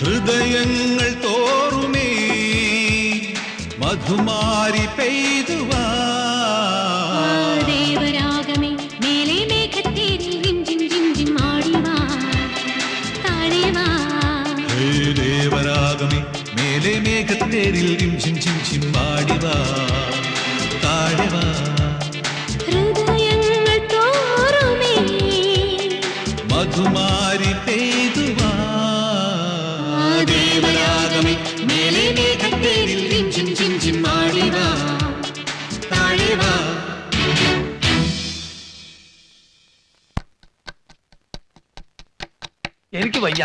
ഹൃദയങ്ങൾ തോറുമേ മധുമാരി പെയ്തുവാ. ദേവരാഗമേ മേലെ മേഘത്തേരിൽ ജിം ജിം ജിം ജിം ആടിവാ. താഴേവാ ഹേ ദേവരാഗമേ മേലെ മേഘത്തേരിൽ താഴെവാ ഹൃദയങ്ങൾ തോറുമേ. മധുമാ എനിക്ക് വയ്യ.